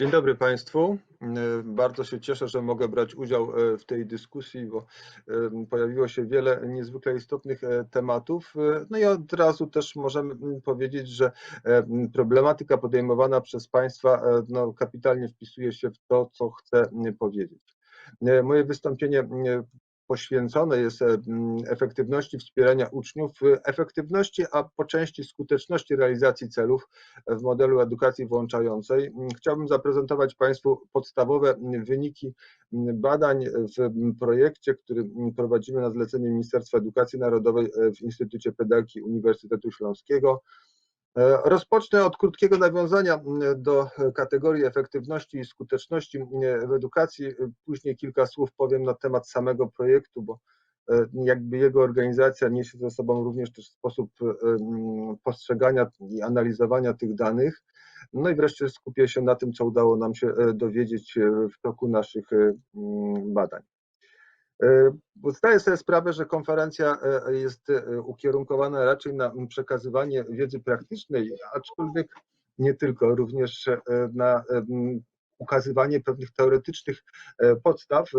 Dzień dobry Państwu. E, bardzo się cieszę, że mogę brać udział e, w tej dyskusji, bo e, pojawiło się wiele niezwykle istotnych tematów. No i od razu też możemy powiedzieć, że problematyka podejmowana przez Państwa no, kapitalnie wpisuje się w to, co chcę powiedzieć. Moje wystąpienie poświęcone jest e, efektywności wspierania uczniów, efektywności, a po części skuteczności realizacji celów w modelu edukacji włączającej. Chciałbym zaprezentować Państwu podstawowe wyniki badań w projekcie, który prowadzimy na zlecenie Ministerstwa Edukacji Narodowej w Instytucie Pedagogiki Uniwersytetu Śląskiego. E, rozpocznę od krótkiego nawiązania do kategorii efektywności i skuteczności w edukacji. Później kilka słów powiem na temat samego projektu, bo e, jakby jego organizacja niesie ze sobą również też sposób e, postrzegania i analizowania tych danych. No i wreszcie skupię się na tym, co udało nam się dowiedzieć w toku naszych badań. E, zdaję sobie sprawę, że konferencja e, jest e, ukierunkowana raczej na przekazywanie wiedzy praktycznej, aczkolwiek nie tylko, również na ukazywanie pewnych teoretycznych podstaw.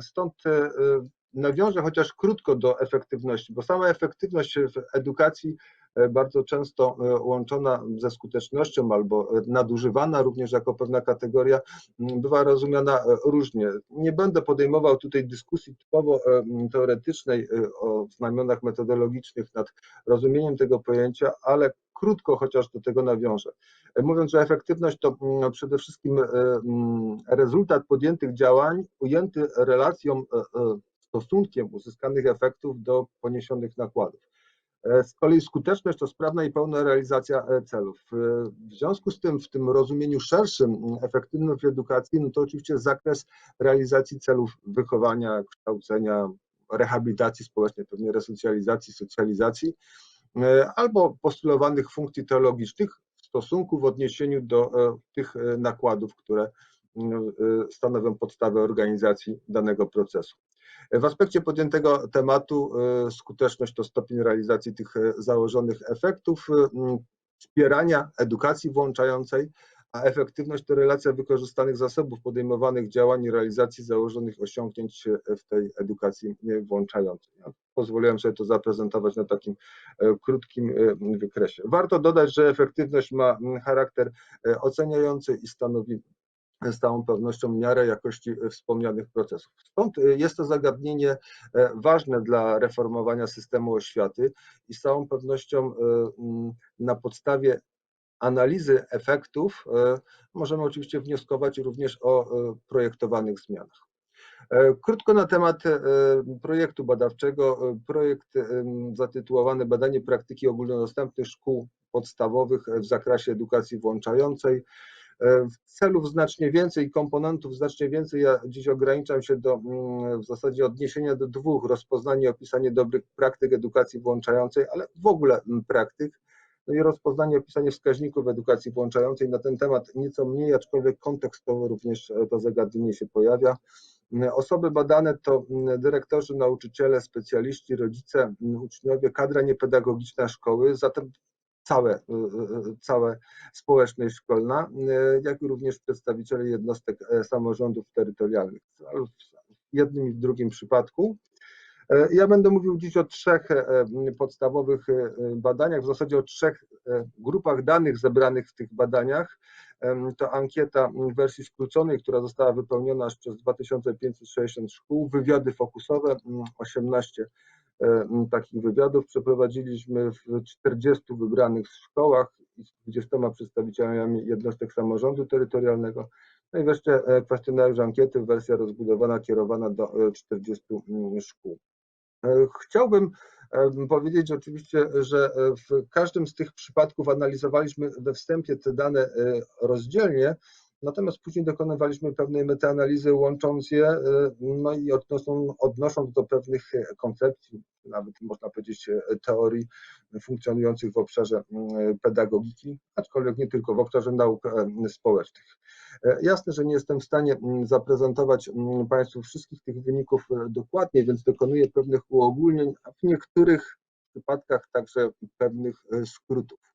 Stąd nawiążę chociaż krótko do efektywności, bo sama efektywność w edukacji E, bardzo często e, łączona ze skutecznością albo nadużywana również jako pewna kategoria, bywa rozumiana e, różnie. Nie będę podejmował tutaj dyskusji typowo teoretycznej o znamionach metodologicznych nad rozumieniem tego pojęcia, ale krótko chociaż do tego nawiążę. Mówiąc, że efektywność to przede wszystkim rezultat podjętych działań ujęty relacją, stosunkiem uzyskanych efektów do poniesionych nakładów. E, z kolei skuteczność to sprawna i pełna realizacja e, celów. E, w związku z tym, w tym rozumieniu szerszym, efektywność edukacji, no to oczywiście zakres realizacji celów wychowania, kształcenia, rehabilitacji społecznej, pewnie resocjalizacji, socjalizacji, albo postulowanych funkcji teologicznych w stosunku w odniesieniu do tych nakładów, które stanowią podstawę organizacji danego procesu. W aspekcie podjętego tematu e, skuteczność to stopień realizacji tych e, założonych efektów, e, wspierania edukacji włączającej, a efektywność to relacja wykorzystanych zasobów, podejmowanych działań i realizacji założonych osiągnięć w tej edukacji włączającej. Ja pozwoliłem sobie to zaprezentować na takim krótkim wykresie. Warto dodać, że efektywność ma charakter oceniający i stanowi z całą pewnością miarę jakości e, wspomnianych procesów. Stąd e, jest to zagadnienie e, ważne dla reformowania systemu oświaty i z całą pewnością na podstawie analizy efektów możemy oczywiście wnioskować również o projektowanych zmianach. Krótko na temat projektu badawczego. Projekt zatytułowany Badanie praktyki ogólnodostępnych szkół podstawowych w zakresie edukacji włączającej celów znacznie więcej, komponentów znacznie więcej. Ja dziś ograniczam się do mm, w zasadzie odniesienia do dwóch, rozpoznanie i opisanie dobrych praktyk edukacji włączającej, ale w ogóle mm, praktyk, no i rozpoznanie opisanie wskaźników edukacji włączającej. Na ten temat nieco mniej, aczkolwiek kontekstowo również e, to zagadnienie się pojawia. Mm, osoby badane to dyrektorzy, nauczyciele, specjaliści, rodzice, uczniowie, kadra niepedagogiczna szkoły, zatem całe, y, y, y, całe społeczność szkolna, jak i również przedstawiciele jednostek e, samorządów terytorialnych. W jednym i w drugim przypadku. E, ja będę mówił dziś o trzech e, podstawowych badaniach, w zasadzie o trzech grupach danych zebranych w tych badaniach. To ankieta w wersji skróconej, która została wypełniona przez 2560 szkół, wywiady fokusowe, 18 E, takich wywiadów przeprowadziliśmy w 40 wybranych szkołach i z 20 przedstawicielami jednostek samorządu terytorialnego. No i wreszcie e, kwestionariusz ankiety, wersja rozbudowana, kierowana do 40 e, szkół. Chciałbym powiedzieć oczywiście, że w każdym z tych przypadków analizowaliśmy we wstępie te dane rozdzielnie, Natomiast później dokonywaliśmy pewnej metaanalizy, łącząc je, y, no i odnosząc, odnosząc do pewnych koncepcji, nawet można powiedzieć teorii funkcjonujących w obszarze pedagogiki, aczkolwiek nie tylko w obszarze nauk y, społecznych. Jasne, że nie jestem w stanie zaprezentować Państwu wszystkich tych wyników dokładnie, więc dokonuję pewnych uogólnień, a w niektórych przypadkach także pewnych skrótów.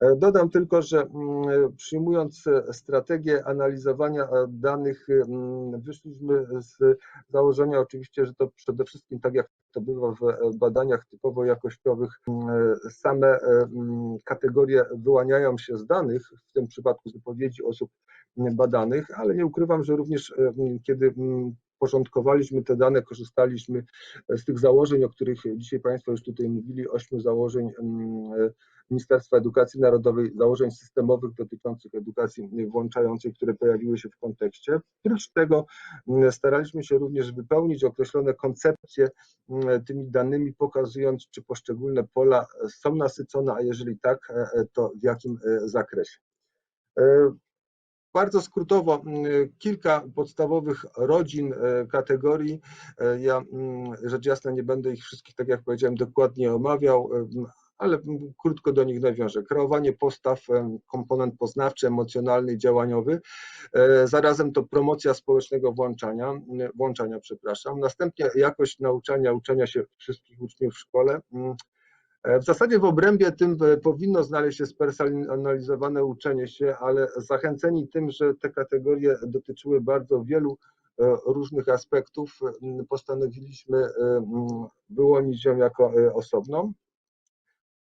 E, Dodam tylko, że mm, przyjmując e, strategię analizowania e, danych, mm, wyszliśmy z założenia oczywiście, że to przede wszystkim, tak jak to bywa w badaniach typowo jakościowych, mm, same kategorie wyłaniają się z danych, w tym przypadku z wypowiedzi osób badanych, ale nie ukrywam, że również kiedy porządkowaliśmy te dane, korzystaliśmy z tych założeń, o których dzisiaj Państwo już tutaj mówili, ośmiu założeń Ministerstwa Edukacji Narodowej, założeń systemowych dotyczących edukacji włączającej, które pojawiły się w kontekście. Oprócz tego staraliśmy się również wypełnić określone koncepcje tymi danymi, pokazując, czy poszczególne pola są nasycone, a jeżeli tak, e, to w jakim e, zakresie. E, bardzo skrótowo, kilka podstawowych rodzin, kategorii. Ja rzecz jasna nie będę ich wszystkich, tak jak powiedziałem, dokładnie omawiał, ale krótko do nich nawiążę. Kreowanie postaw, komponent poznawczy, emocjonalny działaniowy. E, zarazem to promocja społecznego włączania, włączania, przepraszam. Następnie jakość nauczania, uczenia się wszystkich uczniów w szkole. E, w zasadzie w obrębie tym e, powinno znaleźć się spersonalizowane uczenie się, ale zachęceni tym, że te kategorie dotyczyły bardzo wielu różnych aspektów, postanowiliśmy wyłonić ją jako osobną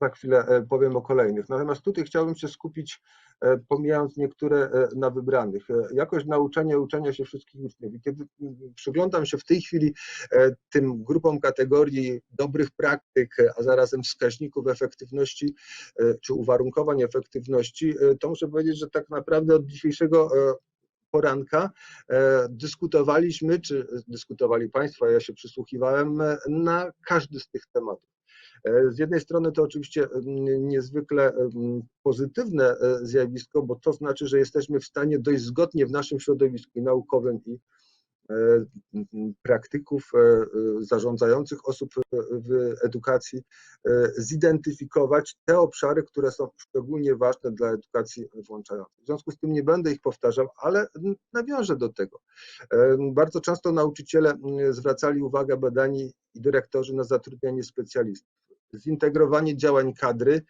za chwilę e, powiem o kolejnych. Natomiast tutaj chciałbym się skupić, e, pomijając niektóre e, na wybranych. Jakość nauczania, uczenia się wszystkich uczniów. Kiedy przyglądam się w tej chwili tym grupom kategorii dobrych praktyk, a zarazem wskaźników efektywności czy uwarunkowań efektywności, to muszę powiedzieć, że tak naprawdę od dzisiejszego poranka dyskutowaliśmy, czy dyskutowali Państwo, ja się przysłuchiwałem na każdy z tych tematów. E, z jednej strony to oczywiście niezwykle pozytywne e, zjawisko, bo to znaczy, że jesteśmy w stanie dość zgodnie w naszym środowisku naukowym i E, praktyków e, zarządzających osób w edukacji zidentyfikować te obszary, które są szczególnie ważne dla edukacji włączającej. W związku z tym nie będę ich powtarzał, ale nawiążę do tego. E, bardzo często nauczyciele zwracali uwagę badani i dyrektorzy na zatrudnianie specjalistów. Zintegrowanie działań kadry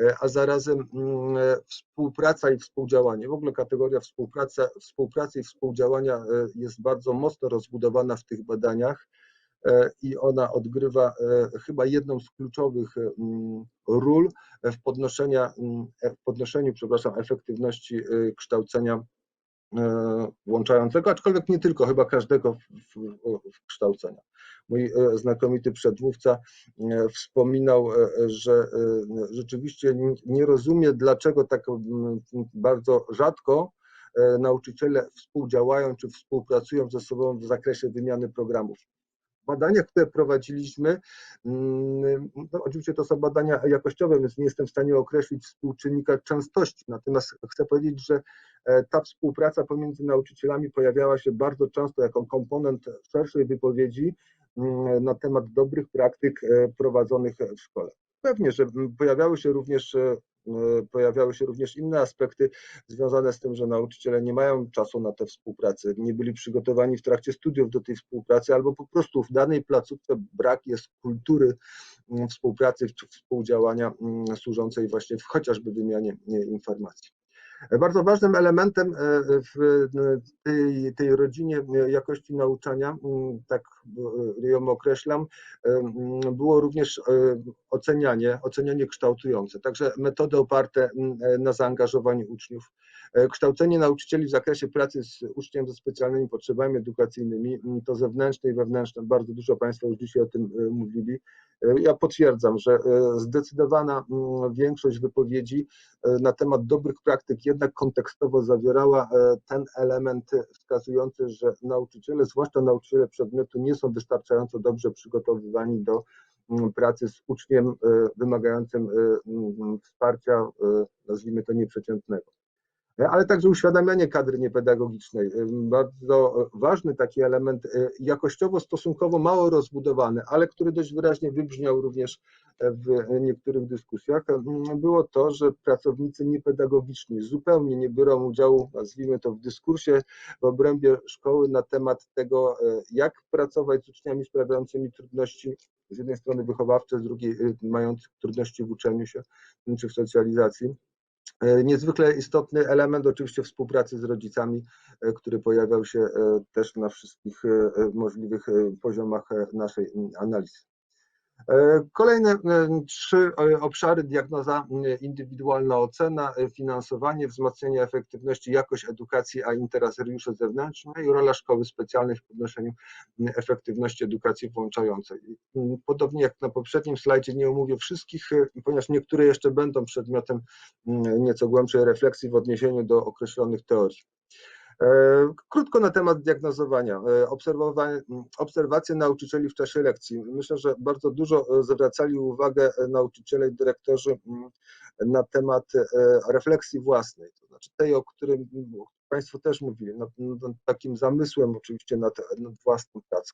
E, a zarazem mm, e, współpraca i współdziałanie. W ogóle kategoria współpraca, współpracy i współdziałania e, jest bardzo mocno rozbudowana w tych badaniach i ona odgrywa chyba jedną z kluczowych mm, ról w, podnoszenia, mm, w podnoszeniu przepraszam, efektywności kształcenia włączającego, aczkolwiek nie tylko, chyba każdego w, w, kształcenia. Mój e, znakomity przedmówca e, wspominał, e, że rzeczywiście nie rozumie, dlaczego tak bardzo rzadko nauczyciele współdziałają czy współpracują ze sobą w zakresie wymiany programów badaniach, które prowadziliśmy, no oczywiście to są badania jakościowe, więc nie jestem w stanie określić współczynnika częstości, natomiast chcę powiedzieć, że ta współpraca pomiędzy nauczycielami pojawiała się bardzo często jako komponent szerszej wypowiedzi Mm, na temat dobrych praktyk e, prowadzonych w szkole. Pewnie, że pojawiały się również e, e, pojawiały się również inne aspekty związane z tym, że nauczyciele nie mają czasu na tę współpracę, nie byli przygotowani w trakcie studiów do tej współpracy, albo po prostu w danej placówce brak jest kultury współpracy czy współdziałania służącej właśnie w chociażby wymianie informacji. Bardzo ważnym elementem e, w e, tej, tej rodzinie jakości nauczania, tak e, ją określam, było również ocenianie, ocenianie kształtujące, także metody oparte na zaangażowaniu uczniów. Kształcenie nauczycieli w zakresie pracy z uczniem ze specjalnymi potrzebami edukacyjnymi, to zewnętrzne i wewnętrzne, bardzo dużo Państwo już dzisiaj o tym mówili. Ja potwierdzam, że zdecydowana większość wypowiedzi na temat dobrych praktyk jednak kontekstowo zawierała e, ten element wskazujący, że nauczyciele, zwłaszcza nauczyciele przedmiotu, nie są wystarczająco dobrze przygotowywani do pracy z uczniem e, wymagającym e, wsparcia, nazwijmy to nieprzeciętnego ale także uświadamianie kadry niepedagogicznej. Bardzo ważny taki element, e, jakościowo stosunkowo mało rozbudowany, ale który dość wyraźnie wybrzmiał również w niektórych dyskusjach, było to, że pracownicy niepedagogiczni zupełnie nie biorą udziału, nazwijmy to, w dyskursie w obrębie szkoły na temat tego, e, jak pracować z uczniami sprawiającymi trudności, z jednej strony wychowawcze, z drugiej e, mających trudności w uczeniu się czy w socjalizacji Niezwykle istotny element oczywiście współpracy z rodzicami, który pojawiał się też na wszystkich możliwych poziomach naszej analizy. E, kolejne e, trzy e, obszary, diagnoza indywidualna ocena, finansowanie, wzmocnienie efektywności, jakość edukacji, a interesariusze zewnętrzne i rola szkoły specjalnej w podnoszeniu efektywności edukacji włączającej. Podobnie jak na poprzednim slajdzie nie omówię wszystkich, ponieważ niektóre jeszcze będą przedmiotem nieco głębszej refleksji w odniesieniu do określonych teorii. E, krótko na temat diagnozowania. E, obserwacje nauczycieli w czasie lekcji. Myślę, że bardzo dużo e, zwracali uwagę nauczyciele i dyrektorzy mm, na temat refleksji własnej, to znaczy tej, o którym Państwo też mówili, nad, nad takim zamysłem oczywiście nad, nad własną pracą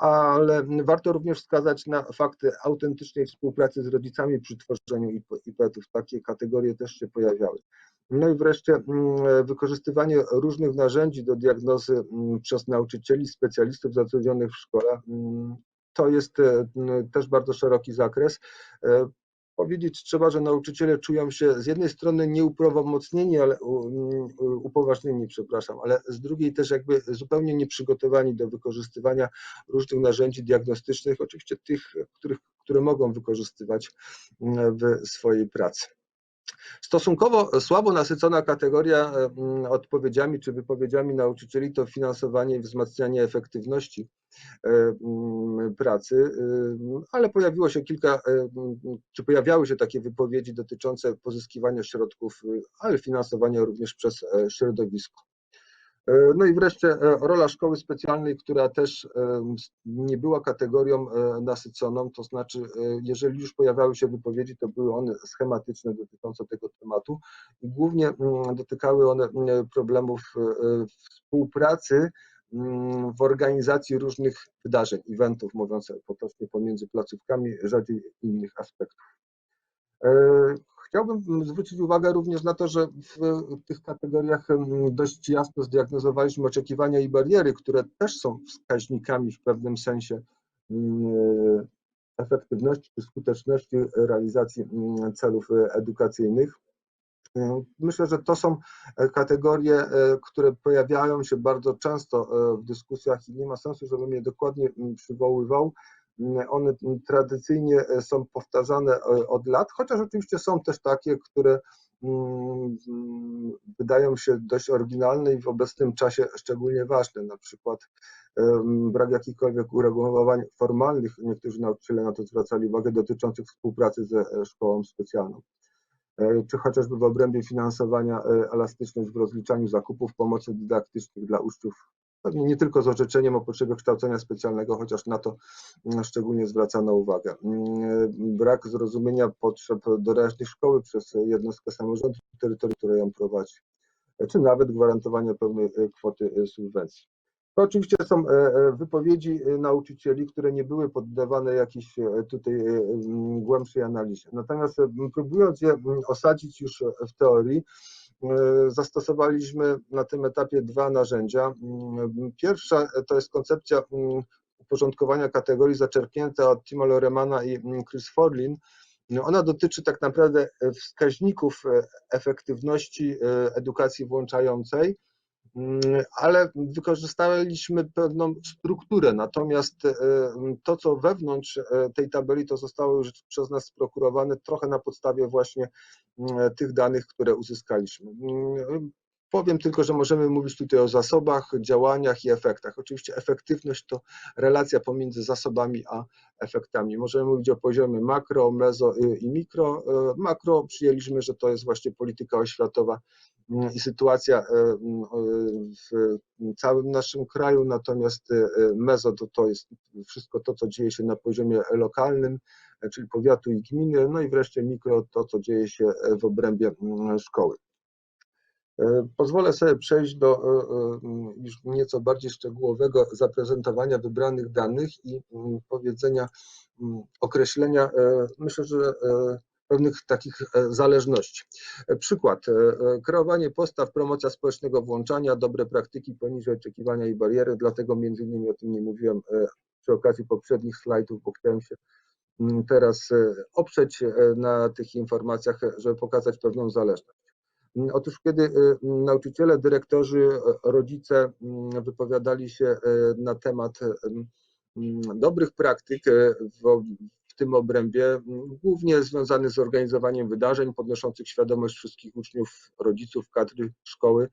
ale warto również wskazać na fakty autentycznej współpracy z rodzicami przy tworzeniu IPET-ów. Takie kategorie też się pojawiały. No i wreszcie mm, wykorzystywanie różnych narzędzi do diagnozy mm, przez nauczycieli, specjalistów zatrudnionych w szkole. Mm, to jest e, też bardzo szeroki zakres. E, powiedzieć trzeba, że nauczyciele czują się z jednej strony nieuprawomocnieni, ale upoważnieni, przepraszam, ale z drugiej też jakby zupełnie nieprzygotowani do wykorzystywania różnych narzędzi diagnostycznych, oczywiście tych, których, które mogą wykorzystywać w swojej pracy. Stosunkowo słabo nasycona kategoria mm, odpowiedziami czy wypowiedziami nauczycieli to finansowanie i wzmacnianie efektywności e, pracy, y, ale pojawiło się kilka, e, czy pojawiały się takie wypowiedzi dotyczące pozyskiwania środków, ale finansowania również przez e, środowisko. E, no i wreszcie e, rola szkoły specjalnej, która też e, nie była kategorią nasyconą, to znaczy, jeżeli już pojawiały się wypowiedzi, to były one schematyczne dotyczące tego tematu i głównie mm, dotykały one mm, problemów współpracy mm, w organizacji różnych wydarzeń, eventów, mówiąc potocznie, pomiędzy placówkami, rzadziej innych aspektów. Chciałbym zwrócić uwagę również na to, że w tych kategoriach dość jasno zdiagnozowaliśmy oczekiwania i bariery, które też są wskaźnikami w pewnym sensie efektywności czy skuteczności realizacji celów edukacyjnych. Myślę, że to są kategorie, które pojawiają się bardzo często w dyskusjach i nie ma sensu, żebym je dokładnie przywoływał. One tradycyjnie e, są powtarzane e, od lat, chociaż oczywiście są też takie, które mm, wydają się dość oryginalne i w obecnym czasie szczególnie ważne, na przykład brak jakichkolwiek uregulowań formalnych, niektórzy nauczyciele na to zwracali uwagę, dotyczących współpracy ze e, szkołą specjalną, czy chociażby w obrębie finansowania elastyczność w rozliczaniu zakupów pomocy dydaktycznych dla uczniów Pewnie nie tylko z orzeczeniem o potrzebie kształcenia specjalnego, chociaż na to mm, szczególnie zwracano uwagę. Mm, brak zrozumienia potrzeb doraźnych szkoły przez jednostkę samorządu terytorialnego, które ją prowadzi, czy nawet gwarantowanie pełnej e, kwoty e, subwencji. To oczywiście są e, wypowiedzi nauczycieli, które nie były poddawane jakiejś tutaj głębszej analizie. Natomiast próbując je osadzić już w teorii, E, zastosowaliśmy na tym etapie dwa narzędzia. Mm, pierwsza to jest koncepcja mm, uporządkowania kategorii zaczerpnięta od Timo Loremana i mm, Chris Forlin. Ona dotyczy tak naprawdę wskaźników e, efektywności e, edukacji włączającej ale wykorzystaliśmy pewną strukturę, natomiast e, to, co wewnątrz e, tej tabeli, to zostało już przez nas sprokurowane trochę na podstawie właśnie mm, tych danych, które uzyskaliśmy. Mm, powiem tylko, że możemy mówić tutaj o zasobach, działaniach i efektach. Oczywiście efektywność to relacja pomiędzy zasobami a efektami. Możemy mówić o poziomie makro, mezo y, i mikro. E, makro przyjęliśmy, że to jest właśnie polityka oświatowa i sytuacja e, e, w całym naszym kraju, natomiast mezo to, to jest wszystko to, co dzieje się na poziomie lokalnym, czyli powiatu i gminy, no i wreszcie mikro to, co dzieje się w obrębie szkoły. Pozwolę sobie przejść do już nieco bardziej szczegółowego zaprezentowania wybranych danych i powiedzenia, określenia, myślę, że pewnych takich e, zależności. E, przykład, e, kreowanie postaw, promocja społecznego włączania, dobre praktyki poniżej oczekiwania i bariery, dlatego między innymi o tym nie mówiłem przy okazji poprzednich slajdów, bo chciałem się teraz oprzeć na tych informacjach, żeby pokazać pewną zależność. Otóż kiedy nauczyciele, dyrektorzy, rodzice wypowiadali się na temat dobrych praktyk w, w tym obrębie, głównie związanych z organizowaniem wydarzeń podnoszących świadomość wszystkich uczniów, rodziców, kadry szkoły,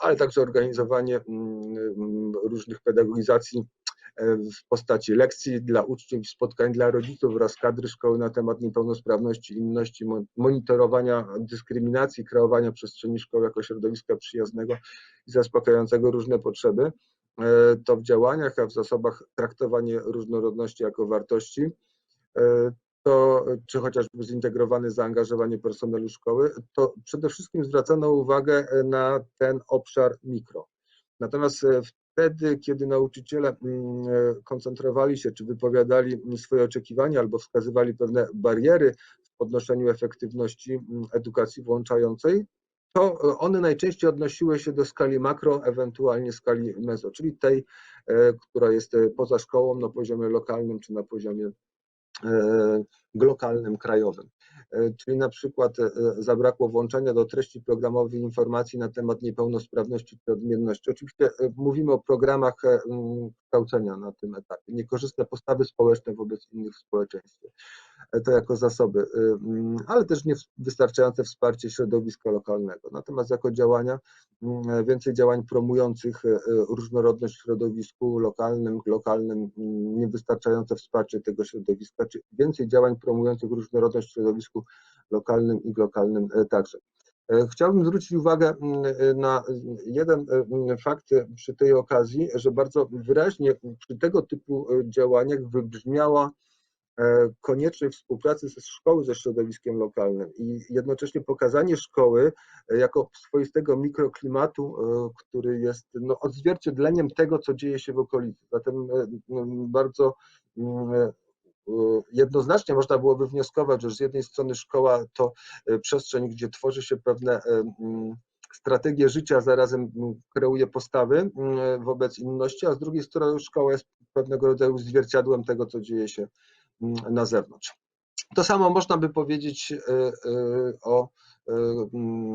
ale także organizowanie różnych pedagogizacji w postaci lekcji dla uczniów, spotkań dla rodziców oraz kadry szkoły na temat niepełnosprawności, inności, monitorowania dyskryminacji, kreowania przestrzeni szkoły jako środowiska przyjaznego i zaspokajającego różne potrzeby. E, to w działaniach, a w zasobach traktowanie różnorodności jako wartości, e, to, czy chociażby zintegrowane zaangażowanie personelu szkoły, to przede wszystkim zwracano uwagę na ten obszar mikro. Natomiast e, wtedy, kiedy nauczyciele mm, koncentrowali się, czy wypowiadali swoje oczekiwania albo wskazywali pewne bariery w podnoszeniu efektywności mm, edukacji włączającej, to e, one najczęściej odnosiły się do skali makro, ewentualnie skali mezo, czyli tej, e, która jest e, poza szkołą na poziomie lokalnym czy na poziomie lokalnym, krajowym. Czyli na przykład zabrakło włączenia do treści programowych informacji na temat niepełnosprawności czy odmienności. Oczywiście mówimy o programach kształcenia na tym etapie, niekorzystne postawy społeczne wobec innych w społeczeństwie to jako zasoby, ale też niewystarczające wsparcie środowiska lokalnego. Natomiast jako działania, więcej działań promujących różnorodność w środowisku lokalnym, lokalnym, niewystarczające wsparcie tego środowiska, czy więcej działań promujących różnorodność w środowisku lokalnym i lokalnym także. E, chciałbym zwrócić uwagę na jeden fakt przy tej okazji, że bardzo wyraźnie przy tego typu działaniach wybrzmiała E, koniecznej współpracy ze szkoły ze środowiskiem lokalnym i jednocześnie pokazanie szkoły e, jako swoistego mikroklimatu, e, który jest no, odzwierciedleniem tego, co dzieje się w okolicy. Zatem bardzo jednoznacznie można byłoby wnioskować, że z jednej strony szkoła to przestrzeń, gdzie tworzy się pewne strategie życia, zarazem kreuje postawy wobec inności, a z drugiej strony szkoła jest pewnego rodzaju zwierciadłem tego, co dzieje się na zewnątrz. To samo można by powiedzieć e, e, o e,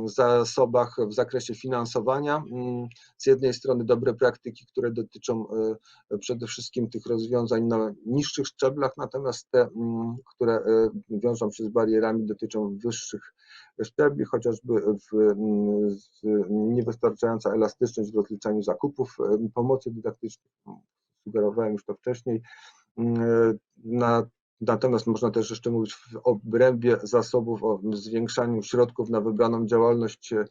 zasobach w zakresie finansowania. Z jednej strony dobre praktyki, które dotyczą przede wszystkim tych rozwiązań na niższych szczeblach, natomiast te, które wiążą się z barierami, dotyczą wyższych szczebli, chociażby w, niewystarczająca elastyczność w rozliczaniu zakupów pomocy dydaktycznej. Sugerowałem już to wcześniej. Na Natomiast można też jeszcze mówić w obrębie zasobów o zwiększaniu środków na wybraną działalność, e,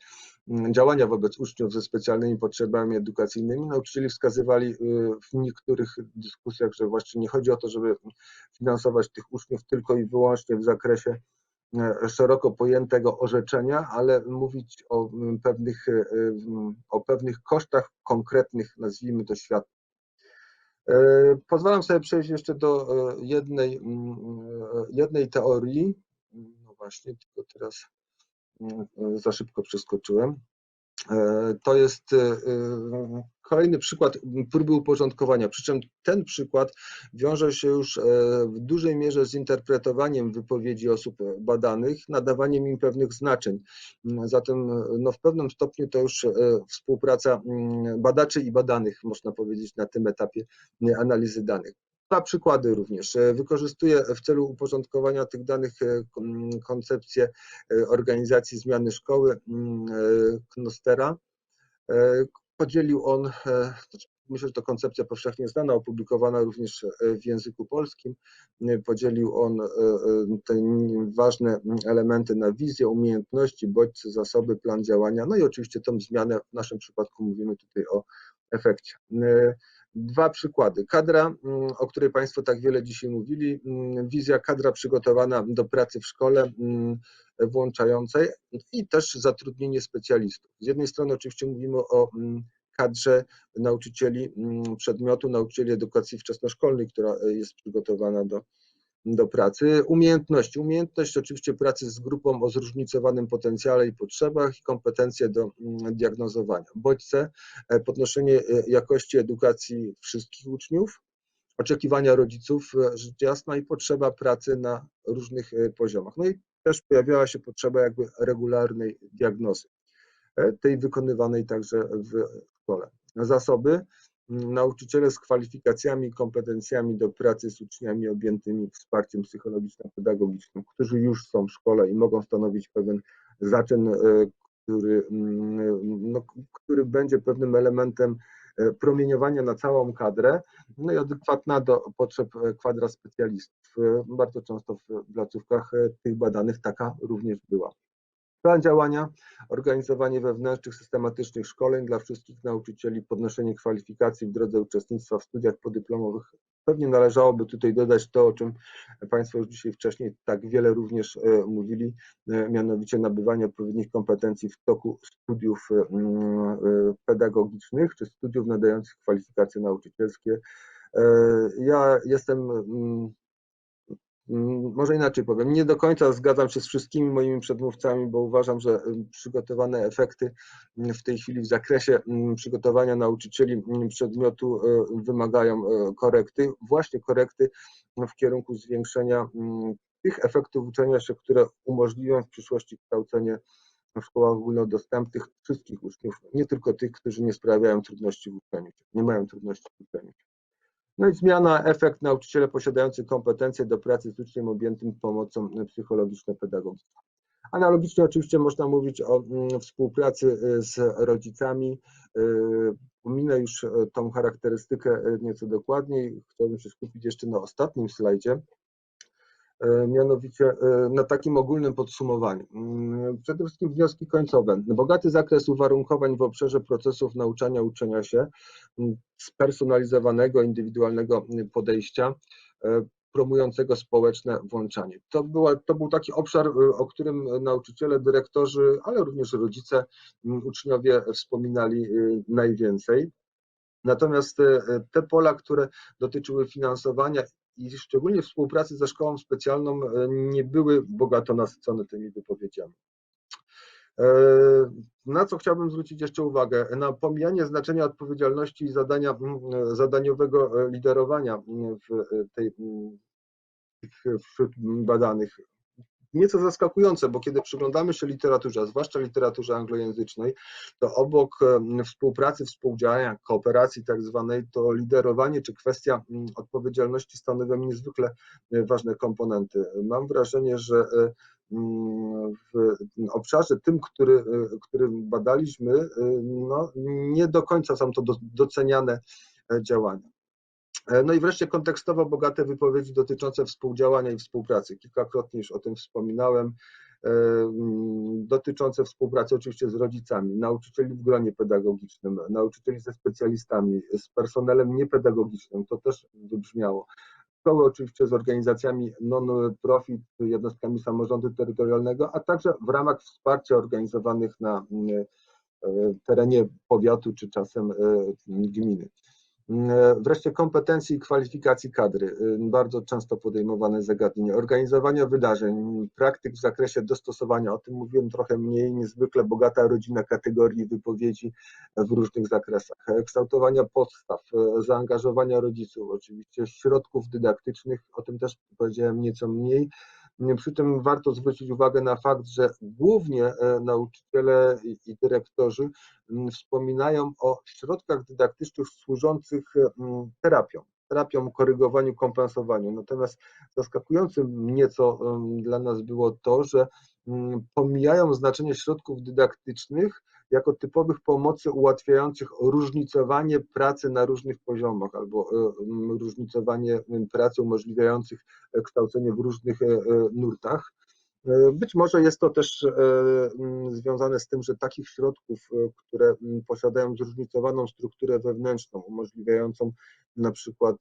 działania wobec uczniów ze specjalnymi potrzebami edukacyjnymi. Nauczycieli wskazywali e, w niektórych dyskusjach, że właśnie nie chodzi o to, żeby finansować tych uczniów tylko i wyłącznie w zakresie e, szeroko pojętego orzeczenia, ale mówić o pewnych, o pewnych kosztach konkretnych, nazwijmy to świat, E, pozwalam sobie przejść jeszcze do e, jednej, mm, e, jednej teorii. No właśnie, tylko teraz mm, za szybko przeskoczyłem. To jest kolejny przykład próby uporządkowania, przy czym ten przykład wiąże się już w dużej mierze z interpretowaniem wypowiedzi osób badanych, nadawaniem im pewnych znaczeń. Zatem no, w pewnym stopniu to już współpraca badaczy i badanych, można powiedzieć, na tym etapie analizy danych. Dwa przykłady również. Wykorzystuję w celu uporządkowania tych danych koncepcję organizacji zmiany szkoły Knostera. Podzielił on, znaczy, myślę, że to koncepcja powszechnie znana, opublikowana również w języku polskim. Podzielił on te ważne elementy na wizję, umiejętności, bodźce, zasoby, plan działania, no i oczywiście tą zmianę, w naszym przypadku mówimy tutaj o efekcie. Dwa przykłady. Kadra, mm, o której Państwo tak wiele dzisiaj mówili, mm, wizja kadra przygotowana do pracy w szkole mm, włączającej i też zatrudnienie specjalistów. Z jednej strony oczywiście mówimy o kadrze nauczycieli przedmiotu, nauczycieli edukacji wczesnoszkolnej, która jest przygotowana do do pracy. Umiejętności. Umiejętność oczywiście pracy z grupą o zróżnicowanym potencjale i potrzebach i kompetencje do mm, diagnozowania. Bodźce, e, podnoszenie e, jakości edukacji wszystkich uczniów, oczekiwania rodziców, rzecz jasna, i potrzeba pracy na różnych poziomach. No i też pojawiała się potrzeba jakby regularnej diagnozy, tej wykonywanej także w szkole. Zasoby nauczyciele z kwalifikacjami i kompetencjami do pracy z uczniami objętymi wsparciem psychologiczno-pedagogicznym, którzy już są w szkole i mogą stanowić pewien zaczyn, e, który, mm, no, który będzie pewnym elementem e, promieniowania na całą kadrę, no i adekwatna do potrzeb e, kwadra specjalistów. Bardzo często w placówkach tych badanych taka również była. Plan działania, organizowanie wewnętrznych, systematycznych szkoleń dla wszystkich nauczycieli, podnoszenie kwalifikacji w drodze uczestnictwa w studiach podyplomowych. Pewnie należałoby tutaj dodać to, o czym Państwo już dzisiaj wcześniej tak wiele również e, mówili, e, mianowicie nabywanie odpowiednich kompetencji w toku studiów e, pedagogicznych czy studiów nadających kwalifikacje nauczycielskie. Ja jestem może inaczej powiem, nie do końca zgadzam się z wszystkimi moimi przedmówcami, bo uważam, że przygotowane efekty w tej chwili w zakresie przygotowania nauczycieli przedmiotu e, wymagają e, korekty, właśnie korekty w kierunku zwiększenia tych efektów uczenia się, które umożliwią w przyszłości kształcenie w szkołach ogólnodostępnych wszystkich uczniów, nie tylko tych, którzy nie sprawiają trudności w uczeniu nie mają trudności w uczeniu. No i zmiana, efekt nauczyciele posiadający kompetencje do pracy z uczniem objętym pomocą psychologiczno-pedagogiczną. Analogicznie oczywiście można mówić o mm, współpracy y, z rodzicami. Y, pominę już y, tą charakterystykę nieco dokładniej. Chciałbym się skupić jeszcze na ostatnim slajdzie. E, mianowicie e, na takim ogólnym podsumowaniu. Mm, przede wszystkim wnioski końcowe. Bogaty zakres uwarunkowań w obszarze procesów nauczania, uczenia się, mm, spersonalizowanego, indywidualnego podejścia, e, promującego społeczne włączanie. To, była, to był taki obszar, o którym nauczyciele, dyrektorzy, ale również rodzice, mm, uczniowie wspominali najwięcej. Natomiast te pola, które dotyczyły finansowania i szczególnie współpracy ze szkołą specjalną e, nie były bogato nasycone tymi wypowiedziami. E, na co chciałbym zwrócić jeszcze uwagę? Na pomijanie znaczenia odpowiedzialności i zadania, zadaniowego e, liderowania w tej, wśród badanych nieco zaskakujące, bo kiedy przyglądamy się literaturze, zwłaszcza literaturze anglojęzycznej, to obok współpracy, współdziałania, kooperacji tak zwanej, to liderowanie czy kwestia odpowiedzialności stanowią niezwykle e, ważne komponenty. Mam wrażenie, że e, w obszarze tym, który, e, badaliśmy, no, nie do końca są to doceniane działania. E, no i wreszcie kontekstowo bogate wypowiedzi dotyczące współdziałania i współpracy. Kilkakrotnie już o tym wspominałem. E, mm, dotyczące współpracy oczywiście z rodzicami, nauczycieli w gronie pedagogicznym, nauczycieli ze specjalistami, z personelem niepedagogicznym, to też wybrzmiało. Szkoły oczywiście z organizacjami non-profit, jednostkami samorządu terytorialnego, a także w ramach wsparcia organizowanych na mm, e, terenie powiatu czy czasem gminy. E, wreszcie kompetencji i kwalifikacji kadry, e, bardzo często podejmowane zagadnienie. Organizowania wydarzeń, praktyk w zakresie dostosowania, o tym mówiłem trochę mniej, niezwykle bogata rodzina kategorii wypowiedzi w różnych zakresach. E, kształtowania podstaw, zaangażowania rodziców, oczywiście środków dydaktycznych, o tym też powiedziałem nieco mniej, przy tym warto zwrócić uwagę na fakt, że głównie e, nauczyciele i dyrektorzy wspominają o środkach dydaktycznych służących terapią, terapią, korygowaniu, kompensowaniu. Natomiast zaskakującym nieco dla nas było to, że pomijają znaczenie środków dydaktycznych jako typowych pomocy ułatwiających różnicowanie pracy na różnych poziomach albo e, różnicowanie pracy umożliwiających e, kształcenie w różnych e, nurtach. Być może jest to też związane z tym, że takich środków, które posiadają zróżnicowaną strukturę wewnętrzną, umożliwiającą na przykład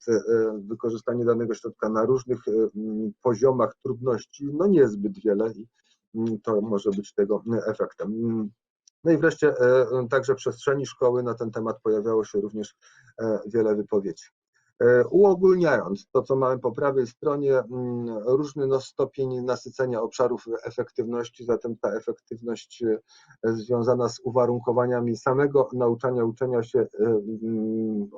wykorzystanie danego środka na różnych poziomach trudności, no nie jest zbyt wiele i to może być tego efektem. No i wreszcie e, także w przestrzeni szkoły na ten temat pojawiało się również e, wiele wypowiedzi. E, uogólniając to, co mamy po prawej stronie, mm, różny no, stopień nasycenia obszarów efektywności, zatem ta efektywność e, związana z uwarunkowaniami samego nauczania, uczenia się e, mm,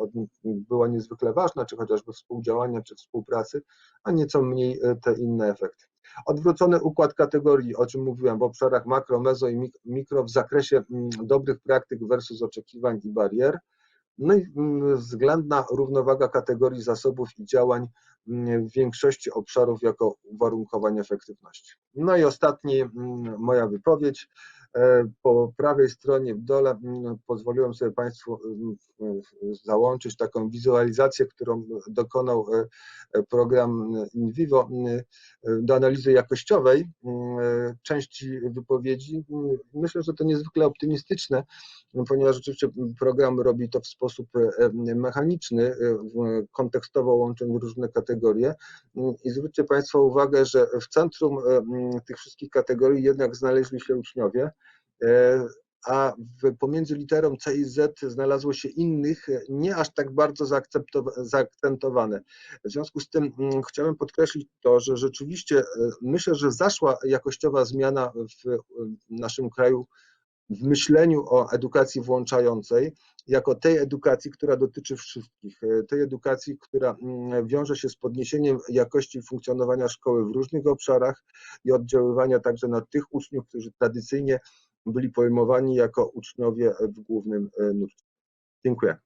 była niezwykle ważna, czy chociażby współdziałania, czy współpracy, a nieco mniej te inne efekty. Odwrócony układ kategorii, o czym mówiłem, w obszarach makro, mezo i mikro w zakresie mm, dobrych praktyk versus oczekiwań i barier. No i mm, względna równowaga kategorii zasobów i działań mm, w większości obszarów jako uwarunkowanie efektywności. No i ostatni moja wypowiedź. E, po prawej stronie w dole pozwoliłem sobie Państwu załączyć taką wizualizację, którą dokonał e, program InVivo do analizy jakościowej części wypowiedzi. Myślę, że to niezwykle optymistyczne, ponieważ rzeczywiście program robi to w sposób e, mechaniczny, kontekstowo łącząc różne kategorie. I zwróćcie Państwo uwagę, że w centrum tych wszystkich kategorii jednak znaleźli się uczniowie. E, a pomiędzy literą C i Z znalazło się innych, nie aż tak bardzo zaakcentowane. W związku z tym mm, chciałem podkreślić to, że rzeczywiście e, myślę, że zaszła jakościowa zmiana w naszym kraju w myśleniu o edukacji włączającej, jako tej edukacji, która dotyczy wszystkich, e, tej edukacji, która mm, wiąże się z podniesieniem jakości funkcjonowania szkoły w różnych obszarach i oddziaływania także na tych uczniów, którzy tradycyjnie byli pojmowani jako uczniowie w głównym nurcie. Dziękuję.